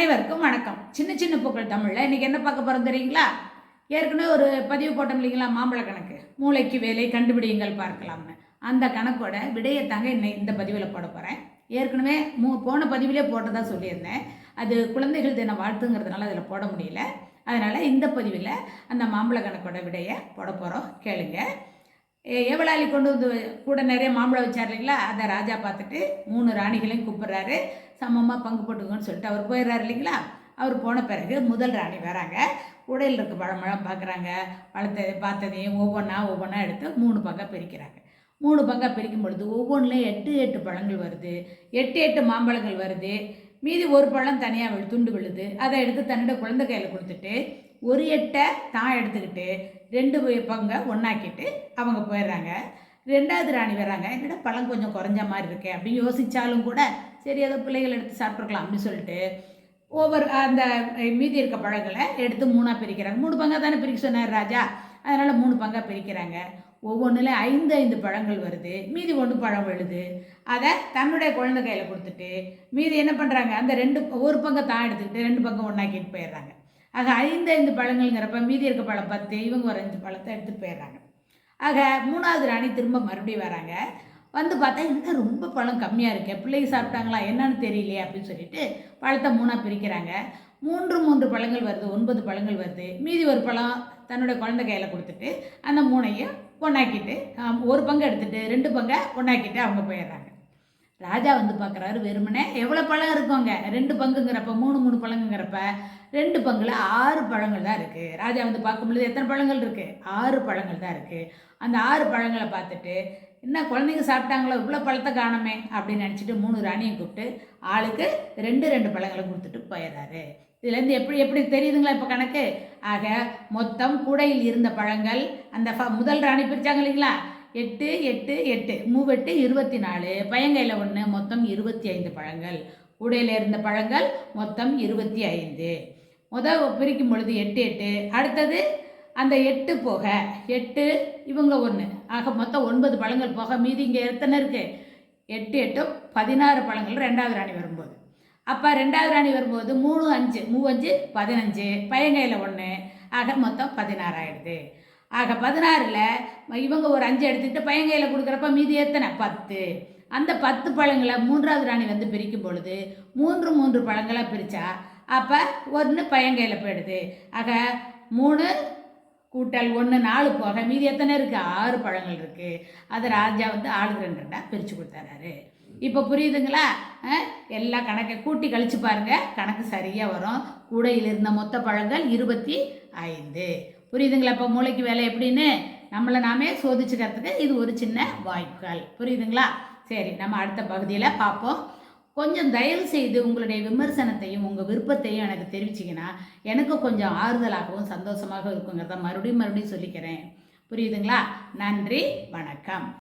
அனைவருக்கும் வணக்கம். சின்ன சின்ன பூக்கள் தமிழில். இன்றைக்கி என்ன பார்க்க போகிறோம் தெரியுங்களா? ஏற்கனவே ஒரு பதிவு போட்டோம் இல்லைங்களா? மாம்பழ கணக்கு. மூளைக்கு வேலை கண்டுபிடியுங்கள் பார்க்கலாம்னு. அந்த கணக்கோட விடையை தாங்க இன்னை இந்த பதிவில் போட போகிறேன் ஏற்கனவே மூ போன பதிவிலே போட்டதாக சொல்லியிருந்தேன். அது குழந்தைகள் தின வாழ்த்துங்கிறதுனால அதில் போட முடியல. அதனால் இந்த பதிவில் அந்த மாம்பழ கணக்கோட விடையை போட போகிறோம் கேளுங்கள் எ- கொண்டு வந்து கூட நிறைய மாம்பழம் வச்சார் இல்லைங்களா? அதை ராஜா பார்த்துட்டு மூணு ராணிகளையும் கூப்பிட்றாரு. சமமாக பங்கு போட்டுக்கோன்னு சொல்லிட்டு அவர் போயிடுறாரு இல்லைங்களா? அவர் போன பிறகு முதல் ராணி வராங்க. உடையில் இருக்க பழமழம் பார்க்குறாங்க பழத்தை பார்த்ததையும் ஒவ்வொன்றா ஒவ்வொன்றா எடுத்து மூணு பங்காக பிரிக்கிறாங்க. மூணு பங்காக பிரிக்கும் பொழுது ஒவ்வொன்றுலையும் எட்டு எட்டு பழங்கள் வருது. எட்டு எட்டு மாம்பழங்கள் வருது. மீதி ஒரு பழம் தனியாக விழு துண்டு விழுது அதை எடுத்து தன்னோட குழந்தை கையில் கொடுத்துட்டு ஒரு எட்டை தான் எடுத்துக்கிட்டு ரெண்டு பங்கை ஒன்றாக்கிட்டு அவங்க போயிடுறாங்க. ரெண்டாவது ராணி வராங்க என்னடா பழம் கொஞ்சம் குறைஞ்ச மாதிரி இருக்கே அப்படின்னு யோசித்தாலும் கூட சரி ஏதோ பிள்ளைகள் எடுத்து சாப்பிட்ருக்கலாம் அப்படின்னு சொல்லிட்டு ஒவ்வொரு அந்த மீதி இருக்க பழங்களை எடுத்து மூணாக பிரிக்கிறாங்க. மூணு பங்காக தானே பிரிக்க சொன்னார் ராஜா. அதனால் மூணு பங்காக பிரிக்கிறாங்க. ஒவ்வொன்றில் ஐந்து ஐந்து பழங்கள் வருது. மீதி ஒன்று பழம் விழுது. அதை தன்னுடைய குழந்தை கையில் கொடுத்துட்டு மீதி என்ன பண்ணுறாங்க அந்த ரெண்டு ஒரு பங்கை தான் எடுத்துக்கிட்டு ரெண்டு பங்கம் ஒன்றாக்கிட்டு போயிடுறாங்க. ஆக ஐந்து ஐந்து பழங்கள்ங்கிறப்ப மீதி இருக்க பழம் பத்து இவங்க ஒரு அஞ்சு பழத்தை எடுத்துகிட்டு போயிடுறாங்க. ஆக மூணாவது ராணி திரும்ப மறுபடியும் வராங்க. வந்து பார்த்தா என்ன ரொம்ப பழம் கம்மியாக இருக்கே பிள்ளைங்க சாப்பிட்டாங்களா என்னன்னு தெரியலையே அப்படின்னு சொல்லிட்டு பழத்தை மூணாக பிரிக்கிறாங்க. மூன்று மூன்று பழங்கள் வருது ஒன்பது பழங்கள் வருது. மீதி ஒரு பழம் தன்னுடைய குழந்தை கையில் கொடுத்துட்டு அந்த மூணையும் ஒன்றாக்கிட்டு ஒரு பங்கு எடுத்துகிட்டு ரெண்டு பங்கை ஒன்றாக்கிட்டு அவங்க போயிடுறாங்க. ராஜா வந்து பார்க்குறாரு வெறுமனே எவ்வளோ பழம் இருக்குங்க ரெண்டு பங்குங்கிறப்ப மூணு மூணு பழங்குங்கிறப்ப ரெண்டு பங்குல ஆறு பழங்கள் தான் இருக்குது ராஜா வந்து பார்க்கும்பொழுது எத்தனை பழங்கள் இருக்குது ஆறு பழங்கள் தான் இருக்குது அந்த ஆறு பழங்களை பார்த்துட்டு என்ன குழந்தைங்க சாப்பிட்டாங்களோ? இவ்வளோ பழத்தை காணமே அப்படின்னு நினச்சிட்டு மூணு ராணியை கூப்பிட்டு ஆளுக்கு ரெண்டு ரெண்டு பழங்களை கொடுத்துட்டு போயிடுறாரு இதுலேருந்து எப்படி எப்படி தெரியுதுங்களா இப்போ கணக்கு? ஆக மொத்தம் கூடையில் இருந்த பழங்கள் அந்த ஃப- முதல் ராணி பிரித்தாங்க இல்லைங்களா? எட்டு எட்டு எட்டு. மூவெட்டு இருபத்தி நாலு பையங்கையில் ஒன்று மொத்தம் இருபத்தி ஐந்து பழங்கள். உடையில் இருந்த பழங்கள் மொத்தம் இருபத்தி ஐந்து முதல் பிரிக்கும் பொழுது எட்டு எட்டு. அடுத்தது அந்த எட்டு போக. எட்டு இவங்க ஒன்று ஆக மொத்தம் ஒன்பது பழங்கள் போக. மீதி இங்கே எத்தனை இருக்குது எட்டு எட்டு பதினாறு பழங்கள். ரெண்டாவது ராணி வரும்போது. அப்போ ரெண்டாவது ராணி வரும்போது மூணு அஞ்சு. மூவஞ்சு பதினஞ்சு. பையங்கையில் ஒன்று ஆக மொத்தம் பதினாறு ஆயிடுது ஆக பதினாறில் இவங்க ஒரு அஞ்சு எடுத்துக்கிட்டு பையங்கையில் கொடுக்குறப்ப மீதி எத்தனை? பத்து. அந்த பத்து பழங்களை மூன்றாவது ராணி வந்து பிரிக்கும் பொழுது மூன்று மூன்று பழங்களை பிரித்தா அப்போ ஒன்று பையங்கையில் போயிடுது. ஆக மூணு கூட்டல் ஒன்று நாலு போக மீதி எத்தனை இருக்குது ஆறு பழங்கள் இருக்குது அதை ராஜா வந்து ஆளுக்கு ரெண்டு ரெண்டாக பிரித்து கொடுத்தாரு இப்போ புரியுதுங்களா? எல்லா கணக்கை கூட்டி கழித்து பாருங்கள் கணக்கு சரியாக வரும். கூடையில் இருந்த மொத்த பழங்கள் இருபத்தி ஐந்து. புரியுதுங்களா? இப்போ மூளைக்கு வேலை எப்படின்னு? நம்மளை நாமே சோதிச்சுக்கிறதுக்கு இது ஒரு சின்ன வாய்ப்புகள். புரியுதுங்களா? சரி நம்ம அடுத்த பகுதியில் பார்ப்போம். கொஞ்சம் தயவு செய்து உங்களுடைய விமர்சனத்தையும் உங்கள் விருப்பத்தையும் எனக்கு தெரிவிச்சிங்கன்னா எனக்கு கொஞ்சம் ஆறுதலாகவும் சந்தோஷமாக இருக்குங்கிறத மறுபடியும் மறுபடியும் சொல்லிக்கிறேன். புரியுதுங்களா? நன்றி வணக்கம்.